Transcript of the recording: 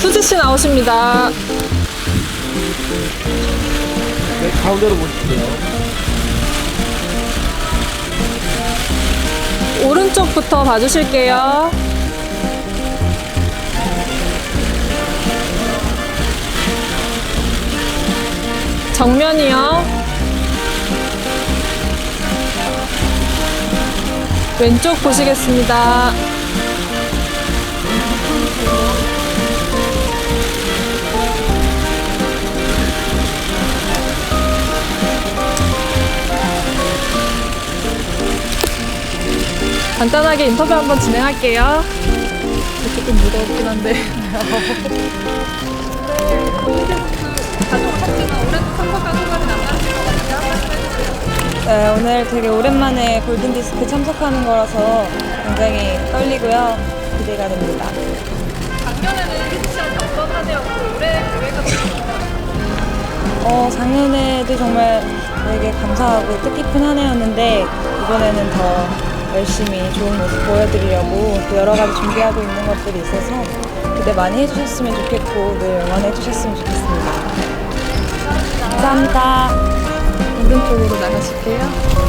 수지 씨 나오십니다. 네, 가운데로 모실게요. 오른쪽부터 봐주실게요. 정면이요. 왼쪽 보시겠습니다. 간단하게 인터뷰 한번 진행할게요. 조금 무덥긴 한데. 네, 오늘 되게 오랜만에 골든디스크 참석하는 거라서 굉장히 떨리고요. 기대가 됩니다. 작년에는 희수 씨한테 어떤 한 해였고 올해 계획은 어, 작년에도 정말 되게 감사하고 뜻깊은 한 해였는데 이번에는 더 열심히 좋은 모습 보여드리려고 또 여러 가지 준비하고 있는 것들이 있어서 기대 많이 해주셨으면 좋겠고 늘 응원해 주셨으면 좋겠습니다. 감사합니다. 오른쪽으로 나가실게요.